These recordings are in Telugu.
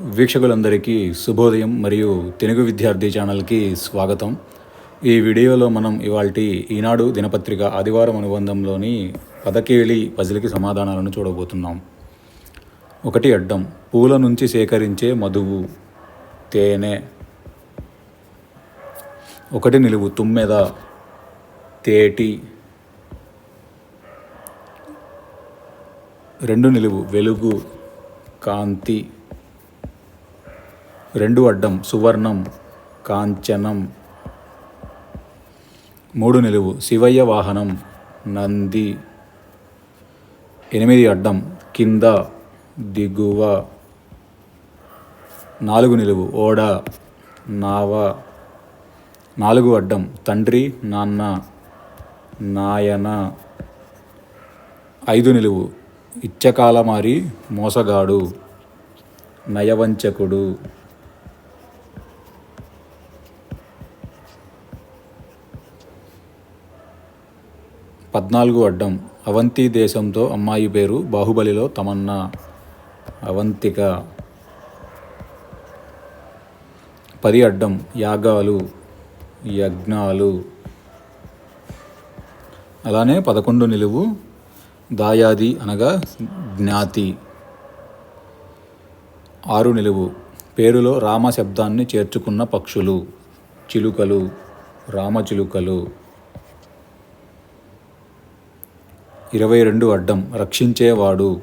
వీక్షకులందరికీ శుభోదయం మరియు తెలుగు విద్యార్థి ఛానల్కి స్వాగతం. ఈ వీడియోలో మనం ఇవాల్టి ఈనాడు దినపత్రిక ఆదివారం అనుబంధంలోని పదకేళి పజిలికి సమాధానాలను చూడబోతున్నాం. ఒకటి అడ్డం పూల నుంచి సేకరించే మధువు తేనె. ఒకటి నిలువు తుమ్మెద తేటి. రెండు నిలువు వెలుగు కాంతి. రెండు అడ్డం సువర్ణం కాంచనం. మూడు నిలువు శివయ్య వాహనం నంది. ఎనిమిది అడ్డం కింద దిగువ. నాలుగు నిలువు ఓడ నావ. నాలుగు అడ్డం తండ్రి నాన్న నాయన. ఐదు నిలువు ఇచ్చకాలమారి మోసగాడు నయవంచకుడు. పద్నాలుగు అడ్డం అవంతి దేశంతో అమ్మాయి పేరు బాహుబలిలో తమన్నా. అవంతిక. పది అడ్డం యాగాలు యజ్ఞాలు. అలానే పదకొండు నిలువు దాయాది అనగా జ్ఞాతి. ఆరు నిలువు పేరులో రామ శబ్దాన్ని చేర్చుకున్న పక్షులు చిలుకలు రామచిలుకలు ఇరవై రెండు అడ్డం. రక్షించేవాడు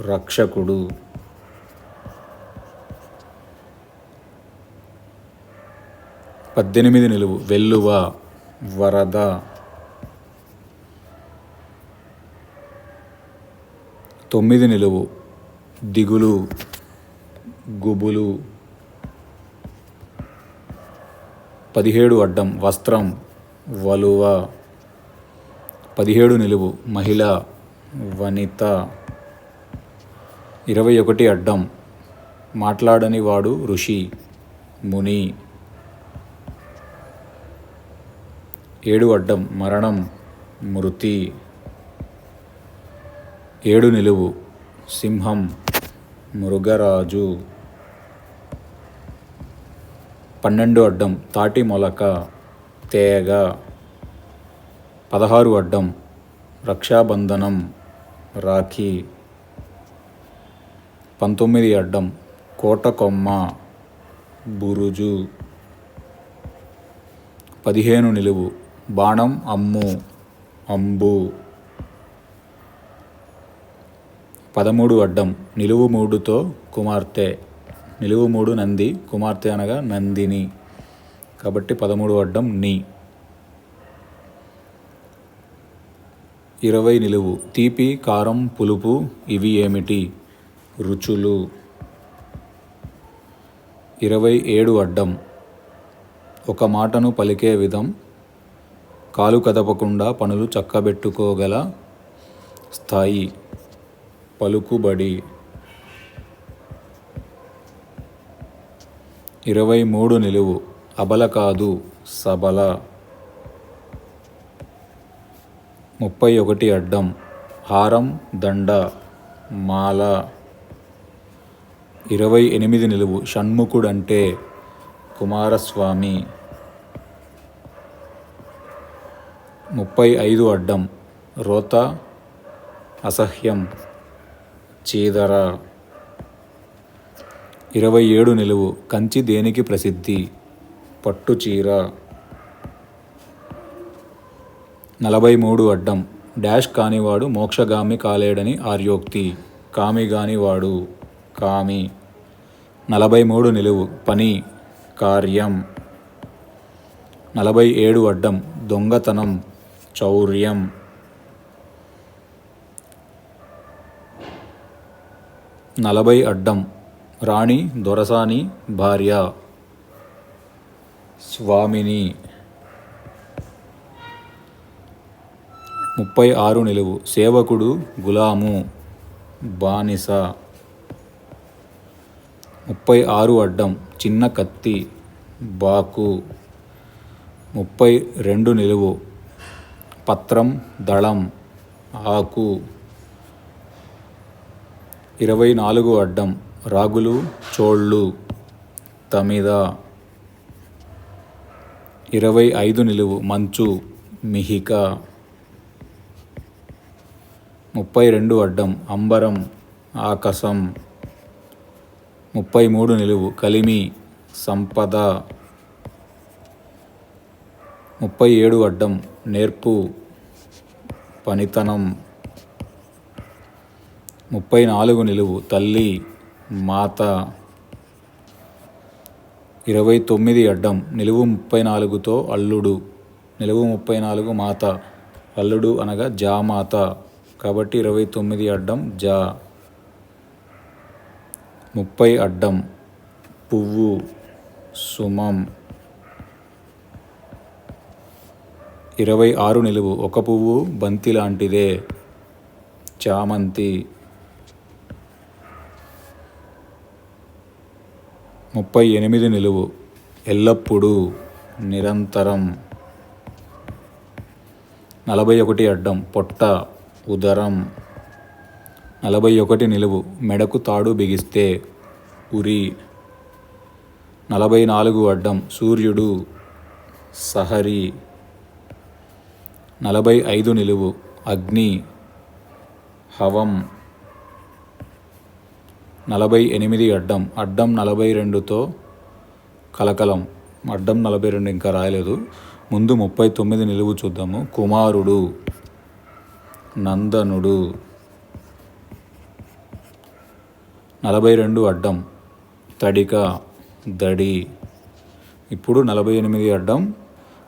రక్షకుడు. పద్దెనిమిది నిలువు. వెల్లువ వరద. తొమ్మిది నిలువు. దిగులు గుబులు. పదిహేడు అడ్డం. వస్త్రం వలువ. పదిహేడు నిలువు మహిళ వనిత. ఇరవై ఒకటి అడ్డం. మాట్లాడని వాడు ఋషి ముని. ఏడు అడ్డం. మరణం మృతి. ఏడు నిలువు. సింహం మృగరాజు. పన్నెండు అడ్డం. తాటి మొలక తేగ. పదహారు అడ్డం. రక్షాబంధనం రాఖీ. పంతొమ్మిది అడ్డం. కోటకొమ్మ బురుజు. పదిహేను నిలువు. బాణం అమ్ము అంబు. పదమూడు అడ్డం. నిలువు మూడుతో కుమార్తె. నిలువు మూడు నంది. కుమార్తె అనగా నందిని. కాబట్టి పదమూడు అడ్డం నీ. ఇరవై నిలువు. తీపి కారం పులుపు ఇవి ఏమిటి? రుచులు. ఇరవై ఏడు అడ్డం. ఒక మాటను పలికే విధం. కాలు కదపకుండా పనులు చక్కబెట్టుకోగల స్థాయి. పలుకుబడి. ఇరవై మూడు నిలువు. అబల కాదు సబల. ముప్పై ఒకటి అడ్డం. హారం దండ మాల. ఇరవై ఎనిమిది నిలువు. షణ్ముఖుడంటే కుమారస్వామి. ముప్పై ఐదు అడ్డం. రోత అసహ్యం చీదర. ఇరవై ఏడు నిలువు. కంచి దేనికి ప్రసిద్ధి? పట్టుచీర. నలభై మూడు అడ్డం. డాష్ కానివాడు మోక్షగామి కాలేడని ఆర్యోక్తి. కామి గానివాడు కామి. నలభై మూడు నిలువు. పని. కార్యం. నలభై ఏడు అడ్డం. దొంగతనం. చౌర్యం. నలభై అడ్డం. రాణి దొరసాని భార్య. స్వామిని. ముప్పై ఆరు నిలువు. సేవకుడు గులాము బానిస. ముప్పై ఆరు అడ్డం. చిన్న కత్తి బాకు. ముప్పై రెండు నిలువు. పత్రం దళం ఆకు. ఇరవై నాలుగు అడ్డం. రాగులు చోళ్ళు తమిద. ఇరవై ఐదు నిలువు. మంచు మిహిక. ముప్పై రెండు అడ్డం అంబరం ఆకాశం. ముప్పై మూడు నిలువు కలిమి సంపద. ముప్పై ఏడు అడ్డం నేర్పు పనితనం. ముప్పై నాలుగు నిలువు తల్లి మాత. ఇరవై తొమ్మిది అడ్డం నిలువు ముప్పై నాలుగుతో అల్లుడు నిలువు ముప్పై నాలుగు మాత. అల్లుడు అనగా జామాత. కాబట్టి ఇరవై తొమ్మిది అడ్డం జా. ముప్పై అడ్డం పువ్వు సుమం. ఇరవై ఆరు నిలువు. ఒక పువ్వు బంతి లాంటిదే. చామంతి. ముప్పై ఎనిమిది నిలువు. ఎల్లప్పుడూ నిరంతరం. నలభై ఒకటి అడ్డం పొట్ట. ఉదరం. నలభై ఒకటి నిలువు. మెడకు తాడు బిగిస్తే ఉరి. నలభై నాలుగు అడ్డం. సూర్యుడు సహరి. నలభై ఐదు నిలువు. అగ్ని హవం. నలభై ఎనిమిది అడ్డం. అడ్డం నలభై రెండుతో కలకలం. అడ్డం నలభై రెండు ఇంకా రాయలేదు. ముందు ముప్పై తొమ్మిది నిలువు చూద్దాము. కుమారుడు. నందనుడు. నలభై రెండు అడ్డం తడిక దడి. ఇప్పుడు నలభై ఎనిమిది అడ్డం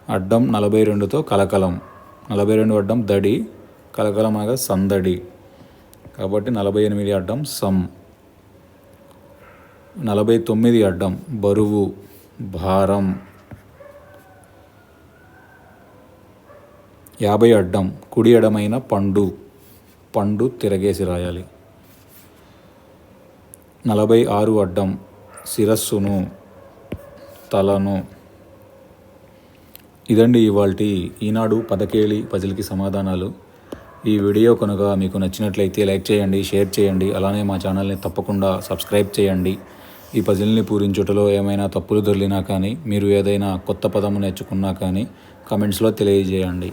అడ్డం నలభై రెండుతో కలకలం. నలభై రెండు అడ్డం దడి కలకలం అనగా సందడి. కాబట్టి నలభై ఎనిమిది అడ్డం సమ్ నలభై తొమ్మిది అడ్డం బరువు భారం. యాభై అడ్డం కుడి ఎడమైన పండు. పండు తిరగేసి రాయాలి. నలభై ఆరు అడ్డం శిరస్సును తలను. ఇదండి ఇవాళ ఈనాడు పదకేళి పజిల్కి సమాధానాలు. ఈ వీడియో కనుక మీకు నచ్చినట్లయితే లైక్ చేయండి షేర్ చేయండి అలానే మా ఛానల్ని తప్పకుండా సబ్స్క్రైబ్ చేయండి. ఈ పజిల్ని పూరించుటలో ఏమైనా తప్పులు దొరికినా కానీ మీరు ఏదైనా కొత్త పదము నేర్చుకున్నా కానీ కమెంట్స్లో తెలియజేయండి.